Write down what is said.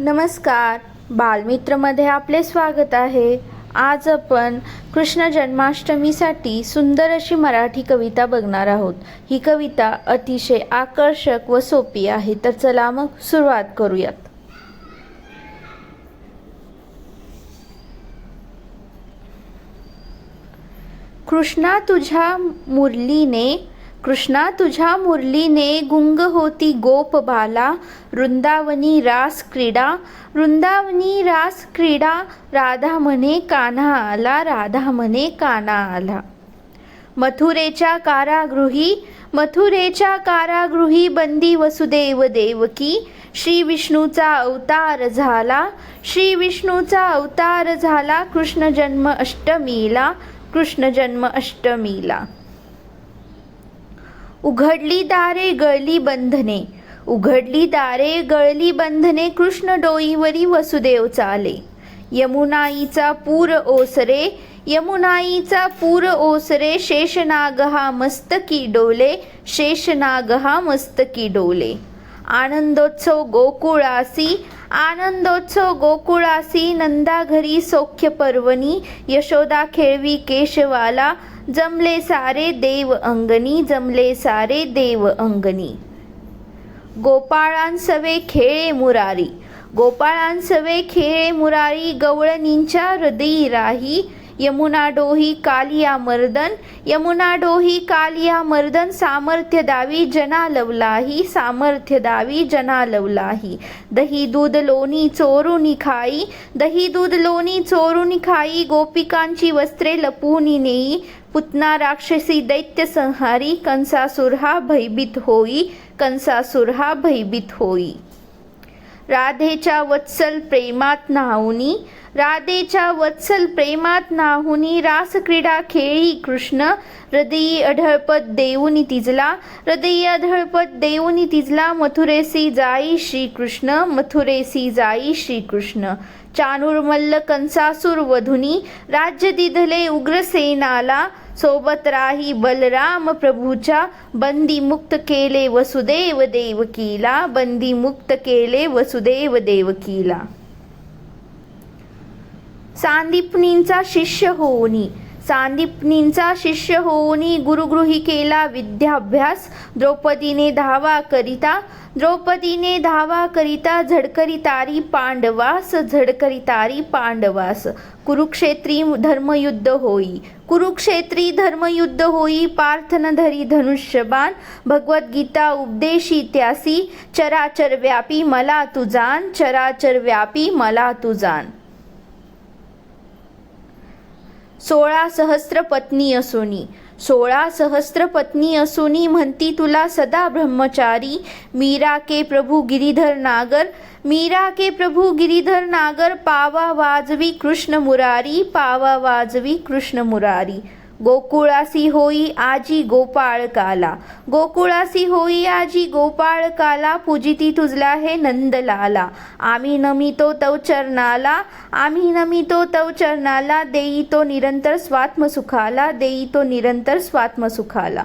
नमस्कार. बालमित्रमध्ये आपले स्वागत आहे. आज आपण कृष्ण जन्माष्टमीसाठी सुंदर अशी मराठी कविता बघणार आहोत. ही कविता अतिशय आकर्षक व सोपी आहे. तर चला मग सुरुवात करूयात. कृष्णा तुझ्या मुरलीने कृष्णा तुझ्या मुरलीने गुंग होती गोप बाला वृंदावनी रास क्रीडा वृंदावनी रास क्रीडा राधा म्हणे कान्हा आला राधा म्हणे काना आला. मथुरेच्या कारागृही मथुरेच्या कारागृही बंदी वसुदेव देवकी श्री विष्णूचा अवतार झाला श्री विष्णूचा अवतार झाला कृष्ण जन्म अष्टमीला कृष्ण जन्म अष्टमीला. उघडली दारे गळली बंधने. उघडली दारे गळली बंधने कृष्ण डोईवरी वसुदेव चाले. यमुनाईचा पूर ओसरे यमुनाईचा पूर ओसरे शेषनाग हा मस्तकी डोले शेषनाग हा मस्तकी डोले. आनंदोत्सव गोकुळासी आनंदोत्सव गोकुळासी नंदा घरी सौख्य पर्वणी यशोदा खेळवी केशवाला जमले सारे देव अंगणी जमले सारे देव अंगणी. गोपाळांसवे खेळे मुरारी गोपाळांसवे खेळे मुरारी गवळणींच्या हृदयी राही यमुना डोही कालिया मर्दन. यमुना डोही कालिया मर्दन सामर्थ्य दावी जना लवलाही सामर्थ्य दावी जना लवलाही. दही दूध लोणी चोरून खाई. दही दूध लोणी चोरून खाई गोपिकांची वस्त्रे लपवून नेई. पुतना राक्षसी दैत्य संहारी कंसासुर हा भयभीत होई कंसासुर हा भयभीत होई. राधेच्या वत्सल प्रेमात नाहुनी राधेच्या वत्सल प्रेमात नाहुनी रासक्रीडा खेळी कृष्ण हृदयी अढळपत देऊनी तिजला हृदयी अढळपत देऊनी तिजला मथुरेसी जाई श्रीकृष्ण मथुरेसी जाई श्रीकृष्ण. चानुर्मल्ल कंसासूर वधुनी राज्य दिधले उग्रसेनाला सोबत राही बलराम प्रभूच्या बंदी मुक्त केले वसुदेव देवकीला बंदी मुक्त केले वसुदेव देवकीला सांदीपनींचा शिष्य होऊनी सांदीपनींचा शिष्य होऊनी गुरुगृही केला विद्याभ्यास द्रौपदीने धावा करिता द्रौपदीने धावा करिता झडकरी तारी पांडवास झडकरी तारी पांडवास. कुरुक्षेत्री धर्मयुद्ध होई. कुरुक्षेत्री धर्मयुद्ध होई पार्थन धरी धनुष्यबाण. भगवद्गीता उपदेशी त्यासी चराचर व्यापी मला तुजान चराचर व्यापी मला तुजान सोळा सहस्र पत्नी असोनी. सोळा सहस्त्र पत्नी असोनी म्हणती तुला सदा ब्रह्मचारी. मीरा के प्रभू गिरीधर नागर. मीरा के प्रभू गिरीधर नागर. पावा वाजवी कृष्ण मुरारी. पावा वाजवी कृष्ण मुरारी. गोकुळासी होई आजी गोपाळ काला गोकुळासी होई आजी गोपाळ काला पूजिती तुझला हे नंदलाला. आम्ही नमितो तव चरणाला आम्ही नमितो तव चरणाला देई तो निरंतर स्वात्मसुखाला देई तो निरंतर स्वात्मसुखाला.